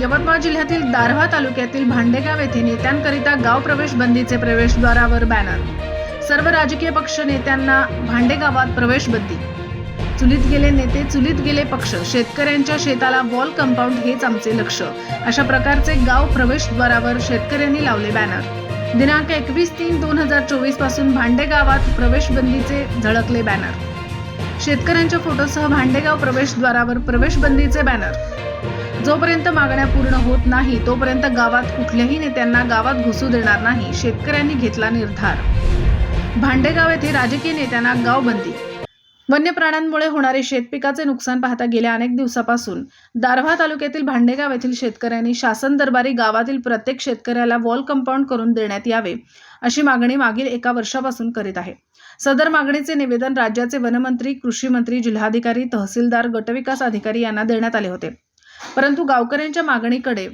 यवतमाळ जिल्ह्यातील दारव्हा तालुक्यातील भांडेगाव येथे नेत्यांकरिता गाव प्रवेश बंदीचे प्रवेशद्वारावर बॅनर. सर्व राजकीय पक्ष नेत्यांना भांडेगावात प्रवेश बंदी चुलीत गेले नेते चुलीत गेले पक्ष. शेतकऱ्यांच्या शेताला वॉल कंपाऊंड हेच आमचे लक्ष. अशा प्रकारचे गाव प्रवेशद्वारावर शेतकऱ्यांनी लावले बॅनर. दिनांक एकवीस तीन दोन हजार चोवीसपासून भांडेगावात प्रवेशबंदीचे झळकले बॅनर. शेतकऱ्यांच्या फोटोसह भांडेगाव प्रवेशद्वारावर प्रवेशबंदीचे बॅनर. जोपर्यंत मागण्या पूर्ण होत नाही तोपर्यंत गावात कुठल्याही नेत्यांना गावात घुसू देणार नाही शेतकऱ्यांनी घेतला निर्धार. भांडेगाव येथे राजकीय नेत्यांना गावबंदी. वन्य प्राण्यांमुळे होणारे शेतपिकाचे नुकसान पाहता गेल्या अनेक दिवसापासून दारव्हा तालुक्यातील भांडेगाव येथील शेतकऱ्यांनी शासन दरबारी गावातील प्रत्येक शेतकऱ्याला वॉल कंपाऊंड करून देण्यात यावे अशी मागणी मागील एका वर्षापासून करीत आहे. सदर मागणीचे निवेदन राज्याचे वनमंत्री कृषी मंत्री जिल्हाधिकारी तहसीलदार गटविकास अधिकारी यांना देण्यात आले होते. परंतु गावकऱ्यांच्या मागणीकडे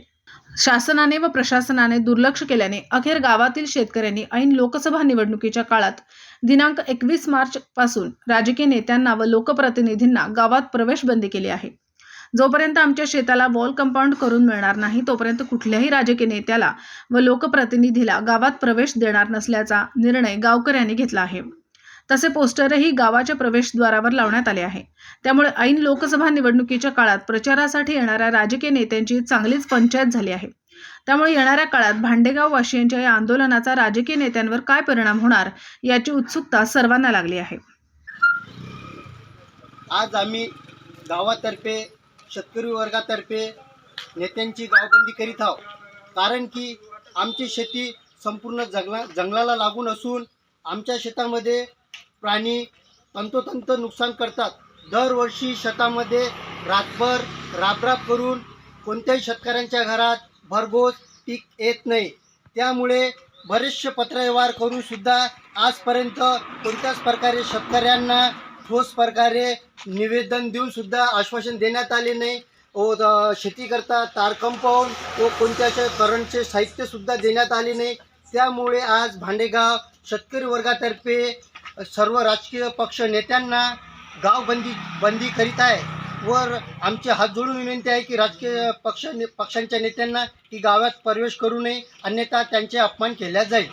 शासनाने व प्रशासनाने दुर्लक्ष केल्याने अखेर गावातील शेतकऱ्यांनी ऐन लोकसभा निवडणुकीच्या काळात दिनांक एकवीस मार्च पासून राजकीय नेत्यांना व लोकप्रतिनिधींना गावात प्रवेश बंदी केली आहे. जोपर्यंत आमच्या शेताला वॉल कंपाऊंड करून मिळणार नाही तोपर्यंत कुठल्याही राजकीय नेत्याला व लोकप्रतिनिधीला गावात प्रवेश देणार नसल्याचा निर्णय गावकऱ्यांनी घेतला आहे. तसे पोस्टरही गावाच्या प्रवेशद्वारावर लावण्यात आले आहे. त्यामुळे ऐन लोकसभा निवडणुकीच्या काळात प्रचारासाठी येणाऱ्या राजकीय नेत्यांची चांगलीच पंचायत झाली आहे. त्यामुळे येणाऱ्या काळात भांडेगाव वाशियांच्या या आंदोलनाचा राजकीय नेत्यांवर काय परिणाम होणार याची उत्सुकता सर्वांना लागली आहे. आज आम्ही गावातर्फे शेतकरी वर्गातर्फे नेत्यांची गावबंदी करीत आहोत. कारण की आमची शेती संपूर्ण जंगला जंगलाला लागून असून आमच्या शेतामध्ये प्राणी तंतोतंत नुकसान करतात. दरवर्षी शेतामध्ये रातभर राबराब करून कोणत्याही शेतकऱ्यांच्या घरात भरघोस पीक येत नाही. त्यामुळे बरेचसे पत्रव्यवहार करून सुद्धा आजपर्यंत कोणत्याच प्रकारे शेतकऱ्यांना ठोस प्रकारे निवेदन देऊन सुद्धा आश्वासन देण्यात आले नाही. व शेतीकरता तार कंपाऊंड व कोणत्याचे करंटचे साहित्य सुद्धा देण्यात आले नाही. त्यामुळे आज भांडेगाव शेतकरी वर्गातर्फे सर्व राजकीय पक्ष नेत्यांना गाव बंदी बंदी करीत आहे. वर आमची हात जोडून विनंती आहे की राजकीय पक्ष पक्षांच्या नेत्यांना की गावात प्रवेश करू नये. अन्यथा त्यांचे अपमान केल्या जाईल.